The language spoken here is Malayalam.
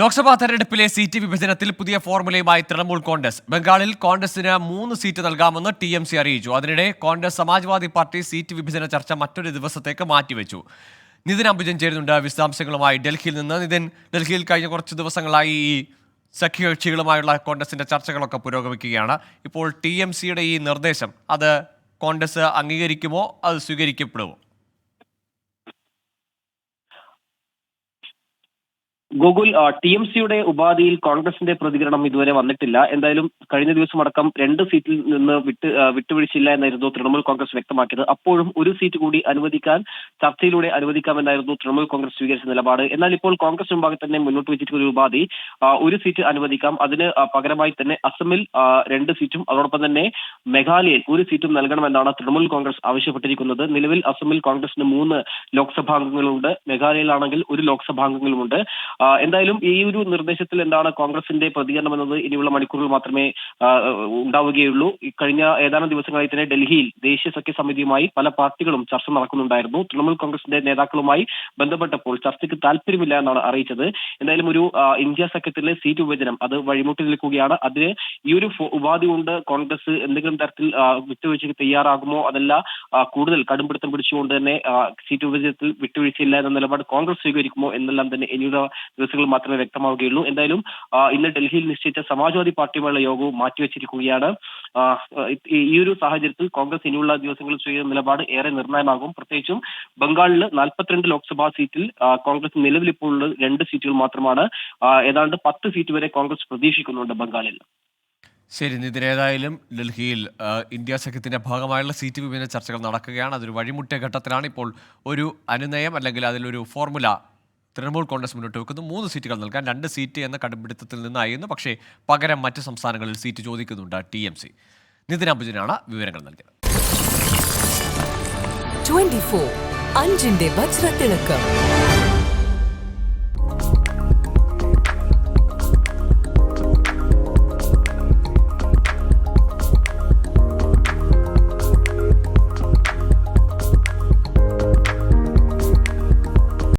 ലോക്സഭാ തെരഞ്ഞെടുപ്പിലെ സീറ്റ് വിഭജനത്തിൽ പുതിയ ഫോർമുലയുമായി തൃണമൂൽ കോൺഗ്രസ്. ബംഗാളിൽ കോൺഗ്രസിന് മൂന്ന് സീറ്റ് നൽകാമെന്ന് ടി എം സി അറിയിച്ചു. അതിനിടെ കോൺഗ്രസ് സമാജ്വാദി പാർട്ടി സീറ്റ് വിഭജന ചർച്ച മറ്റൊരു ദിവസത്തേക്ക് മാറ്റിവെച്ചു. നിതിൻ അംബുജൻ ചേരുന്നുണ്ട് വിശദാംശങ്ങളുമായി. ഡൽഹിയിൽ നിന്ന് നിതിൻ ഡൽഹിയിൽ കഴിഞ്ഞ കുറച്ച് ദിവസങ്ങളായി ഈ സഖ്യകക്ഷികളുമായുള്ള കോൺഗ്രസിന്റെ ചർച്ചകളൊക്കെ പുരോഗമിക്കുകയാണ്. ഇപ്പോൾ ടി എം സിയുടെ ഈ നിർദ്ദേശം അത് കോൺഗ്രസ് അംഗീകരിക്കുമോ അത് സ്വീകരിക്കപ്പെടുമോ? ഗൂഗിൾ ടി എം സിയുടെ ഉപാധിയിൽ കോൺഗ്രസിന്റെ പ്രതികരണം ഇതുവരെ വന്നിട്ടില്ല. എന്തായാലും കഴിഞ്ഞ ദിവസം അടക്കം രണ്ട് സീറ്റിൽ നിന്ന് വിട്ട് വിട്ടുവീഴ്ചയില്ല എന്നായിരുന്നു തൃണമൂൽ കോൺഗ്രസ് വ്യക്തമാക്കിയത്. അപ്പോഴും ഒരു സീറ്റ് കൂടി അനുവദിക്കാൻ ചർച്ചയിലൂടെ അനുവദിക്കാമെന്നായിരുന്നു തൃണമൂൽ കോൺഗ്രസ് സ്വീകരിച്ച നിലപാട്. എന്നാൽ ഇപ്പോൾ കോൺഗ്രസ് മുമ്പാകെ തന്നെ മുന്നോട്ട് വെച്ചിട്ടുള്ള ഒരു ഉപാധി ഒരു സീറ്റ് അനുവദിക്കാം. അതിന് പകരമായി തന്നെ അസമിൽ രണ്ട് സീറ്റും അതോടൊപ്പം തന്നെ മേഘാലയയിൽ ഒരു സീറ്റും നൽകണമെന്നാണ് തൃണമൂൽ കോൺഗ്രസ് ആവശ്യപ്പെട്ടിരിക്കുന്നത്. നിലവിൽ അസമിൽ കോൺഗ്രസിന് മൂന്ന് ലോക്സഭാ അംഗങ്ങളുണ്ട് മേഘാലയയിലാണെങ്കിൽ ഒരു ലോക്സഭാംഗങ്ങളുമുണ്ട്. എന്തായാലും ഈ ഒരു നിർദ്ദേശത്തിൽ എന്താണ് കോൺഗ്രസിന്റെ പ്രതികരണം എന്നത് ഇനിയുള്ള മണിക്കൂറുകൾ മാത്രമേ ഉണ്ടാവുകയുള്ളൂ. കഴിഞ്ഞ ഏതാനും ദിവസങ്ങളായി തന്നെ ഡൽഹിയിൽ ദേശീയ സഖ്യ സമിതിയുമായി പല പാർട്ടികളും ചർച്ച നടക്കുന്നുണ്ടായിരുന്നു. തൃണമൂൽ കോൺഗ്രസിന്റെ നേതാക്കളുമായി ബന്ധപ്പെട്ടപ്പോൾ ചർച്ചയ്ക്ക് താല്പര്യമില്ല എന്നാണ് അറിയിച്ചത്. എന്തായാലും ഒരു ഇന്ത്യ സഖ്യത്തിലെ സീറ്റ് വിഭജനം അത് വഴിമുട്ടി നിൽക്കുകയാണ്. അതിന് ഈ ഒരു ഉപാധി കൊണ്ട് കോൺഗ്രസ് എന്തെങ്കിലും തരത്തിൽ വിട്ടുവീഴ്ചയ്ക്ക് തയ്യാറാകുമോ അതല്ല കൂടുതൽ കടുംപിടുത്തം പിടിച്ചുകൊണ്ട് തന്നെ സീറ്റ് വിഭജനത്തിൽ വിട്ടുവീഴ്ചയില്ല എന്ന നിലപാട് കോൺഗ്രസ് സ്വീകരിക്കുമോ എന്നെല്ലാം തന്നെ ഇനിയുള്ള ദിവസങ്ങൾ മാത്രമേ വ്യക്തമാവുകയുള്ളൂ. എന്തായാലും ഇന്ന് ഡൽഹിയിൽ നിശ്ചയിച്ച സമാജ്വാദി പാർട്ടിയുമായുള്ള യോഗവും മാറ്റിവെച്ചിരിക്കുകയാണ്. ഈ ഒരു സാഹചര്യത്തിൽ കോൺഗ്രസ് ഇനിയുള്ള ദിവസങ്ങളിൽ സ്വീകരിക്കുന്ന നിലപാട് ഏറെ നിർണായകമാകും. പ്രത്യേകിച്ചും ബംഗാളിൽ നാൽപ്പത്തിരണ്ട് ലോക്സഭാ സീറ്റിൽ കോൺഗ്രസ് നിലവിൽ ഇപ്പോൾ ഉള്ളത് രണ്ട് സീറ്റുകൾ മാത്രമാണ്. ഏതാണ്ട് പത്ത് സീറ്റ് വരെ കോൺഗ്രസ് പ്രതീക്ഷിക്കുന്നുണ്ട് ബംഗാളിൽ ശരി നിതിൻ ഏതായാലും ഡൽഹിയിൽ ഇന്ത്യ സഖ്യത്തിന്റെ ഭാഗമായുള്ള സീറ്റ് വിഭജന ചർച്ചകൾ നടക്കുകയാണ്. അതൊരു വഴിമുട്ടിയ ഘട്ടത്തിലാണ് ഇപ്പോൾ ഒരു അനുനയം അല്ലെങ്കിൽ അതിലൊരു ഫോർമുല തൃണമൂൽ കോൺഗ്രസ് മുന്നോട്ട് വെക്കുന്നു. മൂന്ന് സീറ്റുകൾ നൽകാൻ രണ്ട് സീറ്റ് എന്ന കടുംപിടുത്തത്തിൽ നിന്നായിരുന്നു. പക്ഷേ പകരം മറ്റ് സംസ്ഥാനങ്ങളിൽ സീറ്റ് ചോദിക്കുന്നുണ്ട് ടി എം സി. നിതിൻ അംബുജനാണ് വിവരങ്ങൾ നൽകിയത്. 24 അഞ്ചിന്റെ